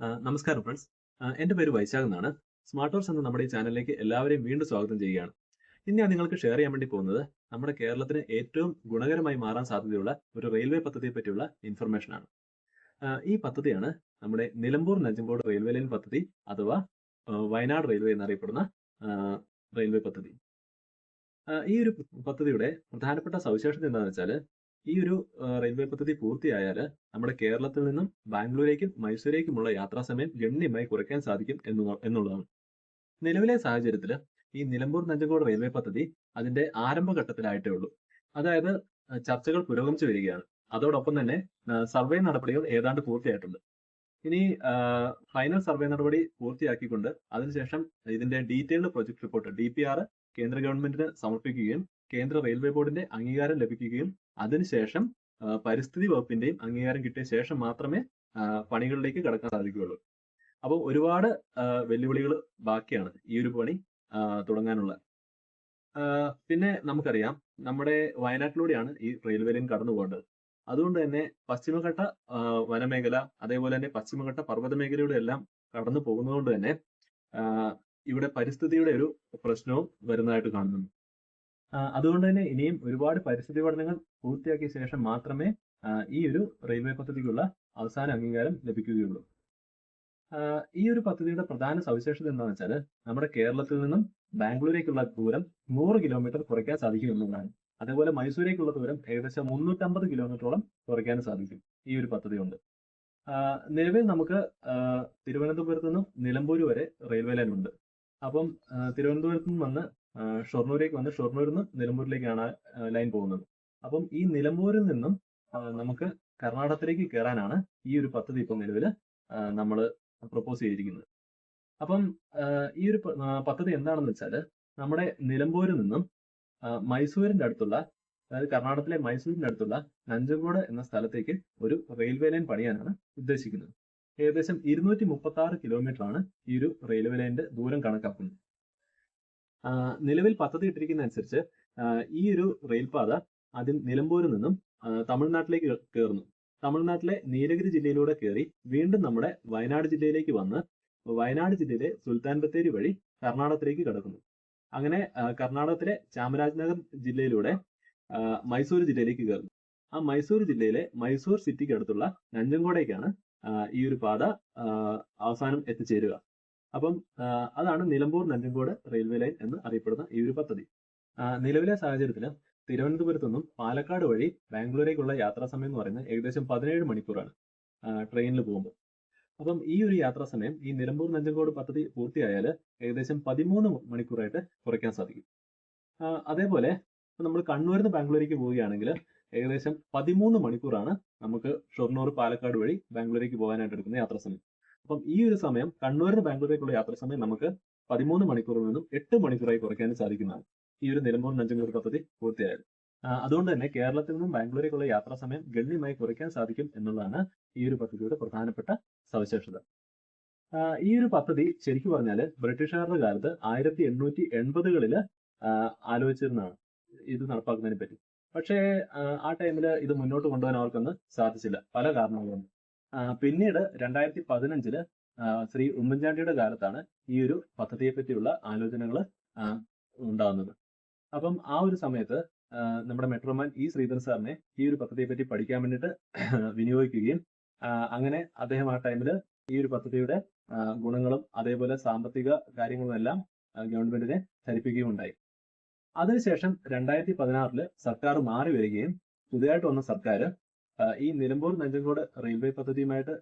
നമസ്കാരം ഫ്രണ്ട്സ് എന്റെ പേര് വൈശാഖ് എന്നാണ്. സ്മാർട്ട് വർക്സ് എന്ന നമ്മുടെ ഈ ചാനലിലേക്ക് എല്ലാവരെയും വീണ്ടും സ്വാഗതം ചെയ്യുകയാണ്. ഇന്ന് ഞാൻ നിങ്ങൾക്ക് ഷെയർ ചെയ്യാൻ വേണ്ടി പോകുന്നത് നമ്മുടെ കേരളത്തിന് ഏറ്റവും ഗുണകരമായി മാറാൻ സാധ്യതയുള്ള ഒരു റെയിൽവേ പദ്ധതിയെ പറ്റിയുള്ള ഇൻഫർമേഷൻ ആണ്. ഈ പദ്ധതിയാണ് നമ്മുടെ നിലമ്പൂർ നഞ്ചമ്പോട് റെയിൽവേ ലൈൻ പദ്ധതി അഥവാ വയനാട് റെയിൽവേ എന്നറിയപ്പെടുന്ന റെയിൽവേ പദ്ധതി. ഈ ഒരു പദ്ധതിയുടെ പ്രധാനപ്പെട്ട സവിശേഷത എന്താണെന്ന് വെച്ചാൽ ഈ ഒരു റെയിൽവേ പദ്ധതി പൂർത്തിയായാൽ നമ്മുടെ കേരളത്തിൽ നിന്നും ബാംഗ്ലൂരേക്കും മൈസൂരേക്കുമുള്ള യാത്രാസമയം ഗണ്യമായി കുറയ്ക്കാൻ സാധിക്കും എന്നു എന്നുള്ളതാണ്. നിലവിലെ സാഹചര്യത്തിൽ ഈ നിലമ്പൂർ നഞ്ചങ്കോട് റെയിൽവേ പദ്ധതി അതിന്റെ ആരംഭഘട്ടത്തിലായിട്ടേ ഉള്ളൂ. അതായത് ചർച്ചകൾ പുരോഗമിച്ചു വരികയാണ്. അതോടൊപ്പം തന്നെ സർവേ നടപടികൾ ഏതാണ്ട് പൂർത്തിയായിട്ടുണ്ട്. ഇനി ഫൈനൽ സർവേ നടപടി പൂർത്തിയാക്കിക്കൊണ്ട് അതിനുശേഷം ഇതിന്റെ ഡീറ്റെയിൽഡ് പ്രൊജക്ട് റിപ്പോർട്ട് ഡി കേന്ദ്ര ഗവൺമെന്റിന് സമർപ്പിക്കുകയും കേന്ദ്ര റെയിൽവേ ബോർഡിന്റെ അംഗീകാരം ലഭിക്കുകയും അതിനുശേഷം പരിസ്ഥിതി വകുപ്പിന്റെയും അംഗീകാരം കിട്ടിയ ശേഷം മാത്രമേ പണികളിലേക്ക് കടക്കാൻ സാധിക്കുകയുള്ളൂ. അപ്പോൾ ഒരുപാട് വെല്ലുവിളികൾ ബാക്കിയാണ് ഈ ഒരു പണി തുടങ്ങാനുള്ള. പിന്നെ നമുക്കറിയാം നമ്മുടെ വയനാട്ടിലൂടെയാണ് ഈ റെയിൽവേ ലൈൻ കടന്നു പോകേണ്ടത്. അതുകൊണ്ട് തന്നെ പശ്ചിമഘട്ട വനമേഖല അതേപോലെ തന്നെ പശ്ചിമഘട്ട പർവത മേഖലയുടെ എല്ലാം കടന്നു പോകുന്നതുകൊണ്ട് തന്നെ ഇവിടെ പരിസ്ഥിതിയുടെ ഒരു പ്രശ്നവും വരുന്നതായിട്ട് കാണുന്നുണ്ട്. അതുകൊണ്ട് തന്നെ ഇനിയും ഒരുപാട് പരിസ്ഥിതി പഠനങ്ങൾ പൂർത്തിയാക്കിയ ശേഷം മാത്രമേ ഈ ഒരു റെയിൽവേ പദ്ധതിക്കുള്ള അവസാന അംഗീകാരം ലഭിക്കുകയുള്ളൂ. ഈ ഒരു പദ്ധതിയുടെ പ്രധാന സവിശേഷത എന്താണെന്ന് വെച്ചാൽ നമ്മുടെ കേരളത്തിൽ നിന്നും ബാംഗ്ലൂരേക്കുള്ള ദൂരം നൂറ് കിലോമീറ്റർ കുറയ്ക്കാൻ സാധിക്കും എന്നുള്ളതാണ്. അതേപോലെ മൈസൂരേക്കുള്ള ദൂരം ഏകദേശം മുന്നൂറ്റമ്പത് കിലോമീറ്ററോളം കുറയ്ക്കാൻ സാധിക്കും ഈ ഒരു പദ്ധതി കൊണ്ട് നിലവിൽ നമുക്ക് തിരുവനന്തപുരത്ത് നിന്നും നിലമ്പൂർ വരെ റെയിൽവേ ലൈൻ ഉണ്ട് അപ്പം ആ, തിരുവനന്തപുരത്ത് നിന്ന് വന്ന് ആ, ഷൊർണൂരേക്ക് വന്ന് ഷൊർണൂരിൽ നിന്ന് നിലമ്പൂരിലേക്കാണ് ലൈൻ പോകുന്നത്. അപ്പം ഈ നിലമ്പൂരിൽ നിന്നും നമുക്ക് കർണാടകത്തിലേക്ക് കയറാനാണ് ഈ ഒരു പദ്ധതി ഇപ്പം നിലവിൽ നമ്മൾ പ്രപ്പോസ് ചെയ്തിരിക്കുന്നത്. അപ്പം ഈ ഒരു പദ്ധതി എന്താണെന്ന് വെച്ചാൽ നമ്മുടെ നിലമ്പൂരിൽ നിന്നും മൈസൂരിന്റെ അടുത്തുള്ള അതായത് കർണാടകത്തിലെ മൈസൂരിന്റെ അടുത്തുള്ള നഞ്ചങ്കോട് എന്ന സ്ഥലത്തേക്ക് ഒരു റെയിൽവേ ലൈൻ പണിയാനാണ് ഉദ്ദേശിക്കുന്നത്. ഏകദേശം ഇരുന്നൂറ്റി മുപ്പത്തി ആറ് കിലോമീറ്റർ ആണ് ഈ ഒരു റെയിൽവേ ലൈന്റെ ദൂരം കണക്കാക്കുന്നത്. നിലവിൽ പദ്ധതി ഇട്ടിരിക്കുന്ന അനുസരിച്ച് ഈ ഒരു റെയിൽപാത ആദ്യം നിലമ്പൂരിൽ നിന്നും തമിഴ്നാട്ടിലേക്ക് കയറുന്നു തമിഴ്നാട്ടിലെ നീലഗിരി ജില്ലയിലൂടെ കയറി വീണ്ടും നമ്മുടെ വയനാട് ജില്ലയിലേക്ക് വന്ന് വയനാട് ജില്ലയിലെ സുൽത്താൻ ബത്തേരി വഴി കർണാടകത്തിലേക്ക് കടക്കുന്നു. അങ്ങനെ കർണാടകത്തിലെ ചാമരാജ്നഗർ ജില്ലയിലൂടെ മൈസൂർ ജില്ലയിലേക്ക് കയറുന്നു. ആ മൈസൂർ ജില്ലയിലെ മൈസൂർ സിറ്റിക്ക് അടുത്തുള്ള നഞ്ചങ്കോടേക്കാണ് ഈ ഒരു പാത അവസാനം എത്തിച്ചേരുക. അപ്പം അതാണ് നിലമ്പൂർ നഞ്ചങ്കോട് റെയിൽവേ ലൈൻ എന്ന് അറിയപ്പെടുന്ന ഈ ഒരു പദ്ധതി. നിലവിലെ സാഹചര്യത്തിൽ തിരുവനന്തപുരത്തു നിന്നും പാലക്കാട് വഴി ബാംഗ്ലൂരേക്കുള്ള യാത്രാ സമയം എന്ന് പറയുന്നത് ഏകദേശം പതിനേഴ് മണിക്കൂറാണ് ട്രെയിനിൽ പോകുമ്പോൾ. അപ്പം ഈ ഒരു യാത്രാ സമയം ഈ നിലമ്പൂർ നഞ്ചങ്കോട് പദ്ധതി പൂർത്തിയായാൽ ഏകദേശം പതിമൂന്ന് മണിക്കൂറായിട്ട് കുറയ്ക്കാൻ സാധിക്കും. അതേപോലെ നമ്മൾ കണ്ണൂരിൽ നിന്ന് ബാംഗ്ലൂരേക്ക് പോവുകയാണെങ്കിൽ ഏകദേശം പതിമൂന്ന് മണിക്കൂറാണ് നമുക്ക് ഷൊർണൂർ പാലക്കാട് വഴി ബാംഗ്ലൂരേക്ക് പോകാനായിട്ട് എടുക്കുന്ന യാത്രാ സമയം. അപ്പം ഈ ഒരു സമയം കണ്ണൂരിന് ബാംഗ്ലൂരേക്കുള്ള യാത്ര സമയം നമുക്ക് പതിമൂന്ന് മണിക്കൂറിൽ നിന്നും എട്ട് മണിക്കൂറായി കുറയ്ക്കാൻ സാധിക്കുന്നതാണ്. ഈ ഒരു നിലമ്പൂർ നഞ്ചങ്ങൂർ പദ്ധതി പൂർത്തിയായത്. അതുകൊണ്ട് തന്നെ കേരളത്തിൽ നിന്നും ബാംഗ്ലൂരേക്കുള്ള യാത്രാ സമയം ഗണ്യമായി കുറയ്ക്കാൻ സാധിക്കും എന്നുള്ളതാണ് ഈ ഒരു പദ്ധതിയുടെ പ്രധാനപ്പെട്ട സവിശേഷത. ഈ ഒരു പദ്ധതി ശരിക്കും പറഞ്ഞാൽ ബ്രിട്ടീഷുകാരുടെ കാലത്ത് ആയിരത്തി എണ്ണൂറ്റി എൺപതുകളിൽ ആലോചിച്ചിരുന്നതാണ്. ഇത് നടപ്പാക്കുന്നതിനെ പറ്റി പക്ഷേ ആ, ടൈമിൽ ഇത് മുന്നോട്ട് കൊണ്ടുപോകാൻ അവർക്കൊന്നും സാധിച്ചില്ല. പല കാരണങ്ങളുണ്ട്. പിന്നീട് രണ്ടായിരത്തി പതിനഞ്ചിൽ ശ്രീ ഉമ്മൻചാണ്ടിയുടെ കാലത്താണ് ഈ ഒരു പദ്ധതിയെ പറ്റിയുള്ള ആലോചനകൾ ഉണ്ടാകുന്നത്. അപ്പം ആ ഒരു സമയത്ത് നമ്മുടെ മെട്രോമാൻ ഇ ശ്രീധരൻ സാറിനെ ഈ ഒരു പദ്ധതിയെ പറ്റി പഠിക്കാൻ വേണ്ടിയിട്ട് വിനിയോഗിക്കുകയും അങ്ങനെ അദ്ദേഹം ആ ടൈമിൽ ഈ ഒരു പദ്ധതിയുടെ ഗുണങ്ങളും അതേപോലെ സാമ്പത്തിക കാര്യങ്ങളും എല്ലാം ഗവൺമെന്റിനെ ധരിപ്പിക്കുകയും ഉണ്ടായി അതിനുശേഷം രണ്ടായിരത്തി പതിനാറിൽ സർക്കാർ മാറി വരികയും പുതിയതായിട്ട് വന്ന സർക്കാർ ഈ നിലമ്പൂർ നഞ്ചൻകോട് റെയിൽവേ പദ്ധതിയുമായിട്ട്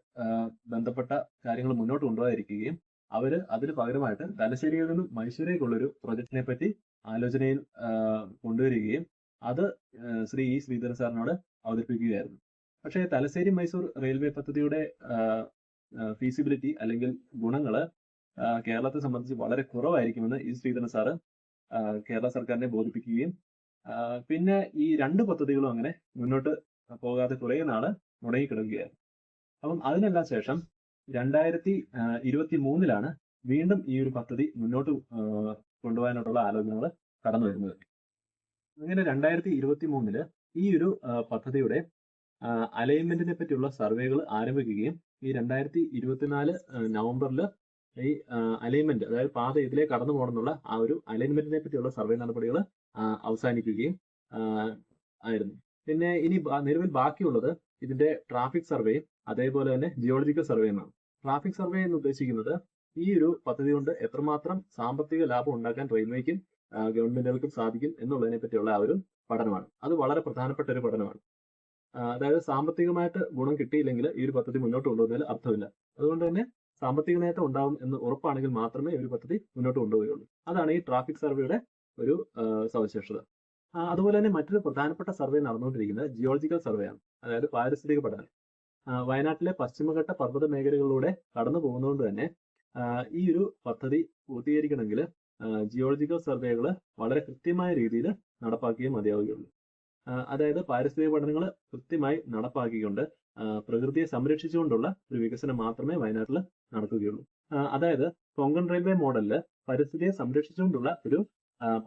ബന്ധപ്പെട്ട കാര്യങ്ങൾ മുന്നോട്ട് കൊണ്ടുപോകാതിരിക്കുകയും അവർ അതിന് പകരമായിട്ട് തലശ്ശേരിയിൽ നിന്നും മൈസൂരേക്കുള്ള ഒരു പ്രൊജക്ടിനെ പറ്റി ആലോചനയിൽ കൊണ്ടുവരികയും അത് ശ്രീ ഇ ശ്രീധരൻ സാറിനോട് അവതരിപ്പിക്കുകയായിരുന്നു. പക്ഷേ തലശ്ശേരി മൈസൂർ റെയിൽവേ പദ്ധതിയുടെ ഫീസിബിലിറ്റി അല്ലെങ്കിൽ ഗുണങ്ങൾ കേരളത്തെ സംബന്ധിച്ച് വളരെ കുറവായിരിക്കുമെന്ന് ഇ ശ്രീധരൻ സാറ് കേരള സർക്കാരിനെ ബോധിപ്പിക്കുകയും പിന്നെ ഈ രണ്ട് പദ്ധതികളും അങ്ങനെ മുന്നോട്ട് പോകാതെ കുറേ നാൾ മുടങ്ങിക്കിടക്കുകയായിരുന്നു. അപ്പം അതിനെല്ലാം ശേഷം രണ്ടായിരത്തി ഇരുപത്തി മൂന്നിലാണ് വീണ്ടും ഈ ഒരു പദ്ധതി മുന്നോട്ട് കൊണ്ടുപോകാനായിട്ടുള്ള ആലോചനകൾ കടന്നു വരുന്നത്. അങ്ങനെ രണ്ടായിരത്തി ഇരുപത്തി മൂന്നിൽ ഈ ഒരു പദ്ധതിയുടെ അലൈൻമെന്റിനെ പറ്റിയുള്ള സർവേകൾ ആരംഭിക്കുകയും ഈ രണ്ടായിരത്തി ഇരുപത്തിനാല് നവംബറിൽ ഈ അലൈൻമെന്റ് അതായത് പാത ഇതിലേ കടന്നു പോകണമെന്നുള്ള ആ ഒരു അലൈൻമെന്റിനെ പറ്റിയുള്ള സർവേ നടപടികൾ അവസാനിക്കുകയും ആയിരുന്നു. പിന്നെ ഇനി നിലവിൽ ബാക്കിയുള്ളത് ഇതിന്റെ ട്രാഫിക് സർവേയും അതേപോലെ തന്നെ ജിയോളജിക്കൽ സർവേ എന്നാണ്. ട്രാഫിക് സർവേ എന്ന് ഉദ്ദേശിക്കുന്നത് ഈ ഒരു പദ്ധതി കൊണ്ട് എത്രമാത്രം സാമ്പത്തിക ലാഭം ഉണ്ടാക്കാൻ റെയിൽവേക്കും ഗവൺമെന്റുകൾക്കും സാധിക്കും എന്നുള്ളതിനെ പറ്റിയുള്ള ആ ഒരു പഠനമാണ്. അത് വളരെ പ്രധാനപ്പെട്ട ഒരു പഠനമാണ്. അതായത് സാമ്പത്തികമായിട്ട് ഗുണം കിട്ടിയില്ലെങ്കിൽ ഈ ഒരു പദ്ധതി മുന്നോട്ട് കൊണ്ടുപോകുന്നതിൽ അർത്ഥമില്ല. അതുകൊണ്ട് തന്നെ സാമ്പത്തിക നേട്ടം ഉണ്ടാവും എന്ന് ഉറപ്പാണെങ്കിൽ മാത്രമേ ഈ ഒരു പദ്ധതി മുന്നോട്ട് കൊണ്ടുപോവുകയുള്ളൂ. അതാണ് ഈ ട്രാഫിക് സർവേയുടെ ഒരു സവിശേഷത. അതുപോലെ തന്നെ മറ്റൊരു പ്രധാനപ്പെട്ട സർവേ നടന്നുകൊണ്ടിരിക്കുന്നത് ജിയോളജിക്കൽ സർവേ ആണ്. അതായത് പാരിസ്ഥിതിക പഠനം. വയനാട്ടിലെ പശ്ചിമഘട്ട പർവത മേഖലകളിലൂടെ കടന്നു പോകുന്നതുകൊണ്ട് തന്നെ ഈ ഒരു പദ്ധതി പൂർത്തീകരിക്കണമെങ്കിൽ ജിയോളജിക്കൽ സർവേകൾ വളരെ കൃത്യമായ രീതിയിൽ നടപ്പാക്കിയേ മതിയാവുകയുള്ളൂ. അതായത് പാരിസ്ഥിതിക പഠനങ്ങൾ കൃത്യമായി നടപ്പാക്കിക്കൊണ്ട് പ്രകൃതിയെ സംരക്ഷിച്ചുകൊണ്ടുള്ള ഒരു വികസനം മാത്രമേ വയനാട്ടിൽ നടക്കുകയുള്ളൂ. അതായത് കൊങ്കൺ റെയിൽവേ മോഡലിൽ പരിസ്ഥിതിയെ സംരക്ഷിച്ചുകൊണ്ടുള്ള ഒരു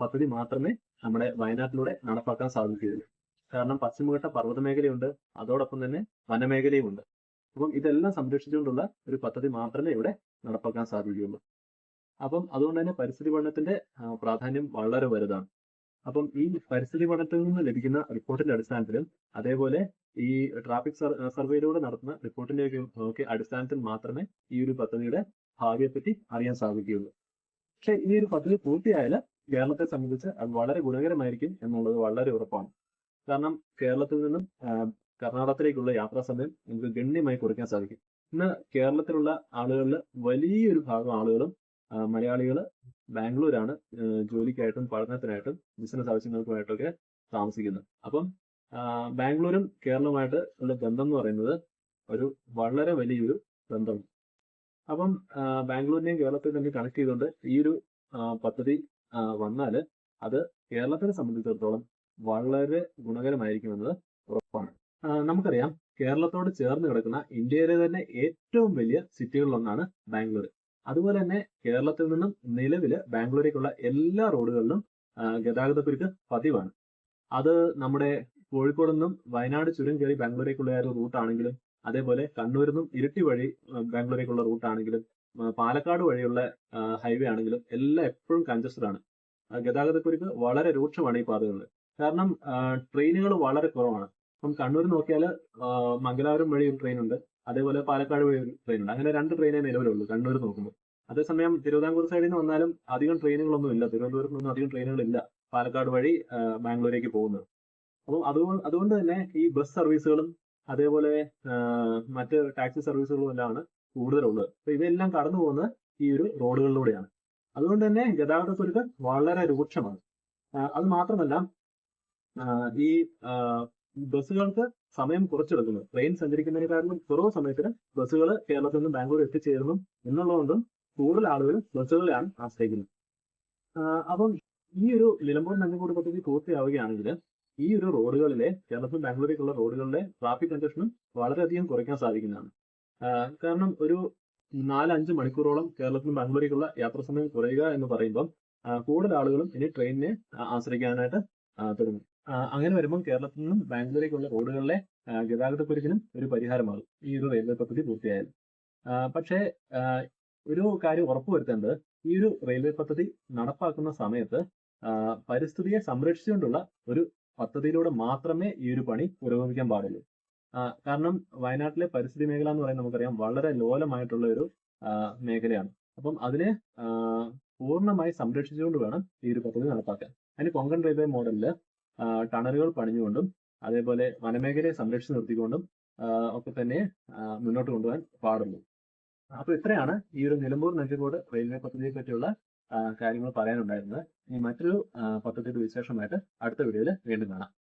പദ്ധതി മാത്രമേ നമ്മുടെ വയനാട്ടിലൂടെ നടപ്പാക്കാൻ സാധിക്കുകയുള്ളൂ. കാരണം പശ്ചിമഘട്ട പർവത മേഖലയുണ്ട് അതോടൊപ്പം തന്നെ വനമേഖലയും ഉണ്ട് അപ്പം ഇതെല്ലാം സംരക്ഷിച്ചുകൊണ്ടുള്ള ഒരു പദ്ധതി മാത്രമേ ഇവിടെ നടപ്പാക്കാൻ സാധിക്കുകയുള്ളൂ. അപ്പം അതുകൊണ്ട് തന്നെ പരിസ്ഥിതി പഠനത്തിന്റെ പ്രാധാന്യം വളരെ വലുതാണ്. അപ്പം ഈ പരിസ്ഥിതി പഠനത്തിൽ നിന്ന് ലഭിക്കുന്ന റിപ്പോർട്ടിന്റെ അടിസ്ഥാനത്തിലും അതേപോലെ ഈ ട്രാഫിക് സർവേയിലൂടെ നടത്തുന്ന റിപ്പോർട്ടിന്റെ ഒക്കെ അടിസ്ഥാനത്തിൽ മാത്രമേ ഈ ഒരു പദ്ധതിയുടെ ഭാവിയെപ്പറ്റി അറിയാൻ സാധിക്കുകയുള്ളൂ. പക്ഷെ ഈ ഒരു പദ്ധതി പൂർത്തിയായാൽ കേരളത്തെ സംബന്ധിച്ച് അത് വളരെ ഗുണകരമായിരിക്കും എന്നുള്ളത് വളരെ ഉറപ്പാണ്. കാരണം കേരളത്തിൽ നിന്നും കർണാടകത്തിലേക്കുള്ള യാത്രാ സമയം നമുക്ക് ഗണ്യമായി കുറയ്ക്കാൻ സാധിക്കും. ഇന്ന് കേരളത്തിലുള്ള ആളുകളിൽ വലിയൊരു ഭാഗം ആളുകളും മലയാളികൾ ബാംഗ്ലൂരാണ് ജോലിക്കായിട്ടും പഠനത്തിനായിട്ടും ബിസിനസ് ആവശ്യങ്ങൾക്കുമായിട്ടൊക്കെ താമസിക്കുന്നത്. അപ്പം ബാംഗ്ലൂരും കേരളവുമായിട്ട് ഉള്ള ബന്ധം എന്ന് പറയുന്നത് ഒരു വളരെ വലിയൊരു ബന്ധമാണ്. അപ്പം ബാംഗ്ലൂരിനെയും കേരളത്തെയും തമ്മിൽ കണക്ട് ചെയ്തുകൊണ്ട് ഈ ഒരു പദ്ധതി വന്നാൽ അത് കേരളത്തിനെ സംബന്ധിച്ചിടത്തോളം വളരെ ഗുണകരമായിരിക്കുമെന്നത് ഉറപ്പാണ്. നമുക്കറിയാം കേരളത്തോട് ചേർന്ന് കിടക്കുന്ന ഇന്ത്യയിലെ തന്നെ ഏറ്റവും വലിയ സിറ്റികളിലൊന്നാണ് ബാംഗ്ലൂർ അതുപോലെ തന്നെ കേരളത്തിൽ നിന്നും നിലവിൽ ബാംഗ്ലൂരേക്കുള്ള എല്ലാ റോഡുകളിലും ഗതാഗത ഗതാഗതക്കുരുക്ക് പതിവാണ്. അത് നമ്മുടെ കോഴിക്കോട് നിന്നും വയനാട് ചുരം കയറി ബാംഗ്ലൂരേക്കുള്ള ഒരു റൂട്ടാണെങ്കിലും അതേപോലെ കണ്ണൂരിൽ നിന്നും ഇരിട്ടി വഴി ബാംഗ്ലൂരേക്കുള്ള റൂട്ടാണെങ്കിലും പാലക്കാട് വഴിയുള്ള ഹൈവേ ആണെങ്കിലും എല്ലാം എപ്പോഴും കൺജസ്റ്റഡ് ആണ്. ഗതാഗതക്കുരുക്ക് വളരെ രൂക്ഷമാണ് ഈ പാതകളിൽ. കാരണം ട്രെയിനുകൾ വളരെ കുറവാണ്. ഇപ്പം കണ്ണൂർ നോക്കിയാൽ മംഗലാപുരം വഴി ഒരു ട്രെയിൻ ഉണ്ട് അതേപോലെ പാലക്കാട് വഴി ഒരു ട്രെയിൻ ഉണ്ട് അങ്ങനെ രണ്ട് ട്രെയിനേ നിലവിലുള്ളൂ കണ്ണൂർ നോക്കുമ്പോൾ. അതേസമയം തിരുവിതാംകൂർ സൈഡിൽ നിന്ന് വന്നാലും അധികം ട്രെയിനുകളൊന്നും ഇല്ല. തിരുവനന്തപുരത്ത് നിന്നും അധികം ട്രെയിനുകളില്ല പാലക്കാട് വഴി ബാംഗ്ലൂരേക്ക് പോകുന്നത്. അപ്പോൾ അതുകൊണ്ട് അതുകൊണ്ട് തന്നെ ഈ ബസ് സർവീസുകളും അതേപോലെ മറ്റ് ടാക്സി സർവീസുകളും എല്ലാമാണ് കൂടുതലുള്ളത്. അപ്പൊ ഇവയെല്ലാം കടന്നു പോകുന്നത് ഈ ഒരു റോഡുകളിലൂടെയാണ്. അതുകൊണ്ട് തന്നെ ഗതാഗത ഗതാഗതക്കുരുക്ക് വളരെ രൂക്ഷമാണ്. അത് മാത്രമല്ല ഈ ബസ്സുകൾക്ക് സമയം കുറച്ചെടുക്കുന്നു. ട്രെയിൻ സഞ്ചരിക്കുന്നതിനേക്കാളും കുറവ് സമയത്തിന് ബസ്സുകൾ കേരളത്തിൽ നിന്ന് ബാംഗ്ലൂർ എത്തിച്ചേരുന്നു എന്നുള്ളതുകൊണ്ടും കൂടുതൽ ആളുകൾ ബസ്സുകളെയാണ് ആശ്രയിക്കുന്നത്. അപ്പം ഈ ഒരു നിലമ്പൂർ നഞ്ചങ്കോട് പദ്ധതി പൂർത്തിയാവുകയാണെങ്കിൽ ഈ ഒരു റോഡുകളിലെ കേരളത്തിൽ ബാംഗ്ലൂരേക്കുള്ള റോഡുകളിലെ ട്രാഫിക് കൺജഷനും വളരെയധികം കുറയ്ക്കാൻ സാധിക്കുന്നതാണ്. കാരണം ഒരു നാലഞ്ച് മണിക്കൂറോളം കേരളത്തിൽ നിന്ന് ബാംഗ്ലൂരേക്കുള്ള യാത്രാ സമയം കുറയുക എന്ന് പറയുമ്പം കൂടുതൽ ആളുകളും ഇനി ട്രെയിനിനെ ആശ്രയിക്കാനായിട്ട് തുടങ്ങും. അങ്ങനെ വരുമ്പോൾ കേരളത്തിൽ നിന്നും ബാംഗ്ലൂരിലേക്കുള്ള റോഡുകളിലെ ഗതാഗത ഗതാഗതക്കുരുക്കിനും ഒരു പരിഹാരമാകും. ഈ ഒരു റെയിൽവേ പദ്ധതി പൂർത്തിയായാലും. പക്ഷേ ഒരു കാര്യം ഉറപ്പുവരുത്തേണ്ടത് ഈ ഒരു റെയിൽവേ പദ്ധതി നടപ്പാക്കുന്ന സമയത്ത് പരിസ്ഥിതിയെ സംരക്ഷിച്ചുകൊണ്ടുള്ള ഒരു പദ്ധതിയിലൂടെ മാത്രമേ ഈ ഒരു പണി പുരോഗമിക്കാൻ പാടുള്ളൂ. കാരണം വയനാട്ടിലെ പരിസ്ഥിതി മേഖല എന്ന് പറയുന്നത് നമുക്കറിയാം വളരെ ലോലമായിട്ടുള്ള ഒരു മേഖലയാണ്. അപ്പം അതിനെ പൂർണമായി സംരക്ഷിച്ചുകൊണ്ട് വേണം ഈ ഒരു പദ്ധതി നടപ്പാക്കാൻ. അതിന് കൊങ്കൺ റെയിൽവേ മോഡലിൽ ആ, ടണലുകൾ പണിഞ്ഞുകൊണ്ടും അതേപോലെ വനമേഖലയെ സംരക്ഷിച്ച് നിർത്തിക്കൊണ്ടും ഒക്കെ തന്നെ മുന്നോട്ട് കൊണ്ടുപോകാൻ പാടുള്ളൂ. അപ്പൊ ഇത്രയാണ് ഈ ഒരു നിലമ്പൂർ നെഞ്ചക്കോട് റെയിൽവേ പദ്ധതിയെ പറ്റിയുള്ള കാര്യങ്ങൾ പറയാനുണ്ടായിരുന്നത്. ഇനി മറ്റൊരു പദ്ധതിയുടെ വിശേഷമായിട്ട് അടുത്ത വീഡിയോയിൽ വീണ്ടും കാണാം.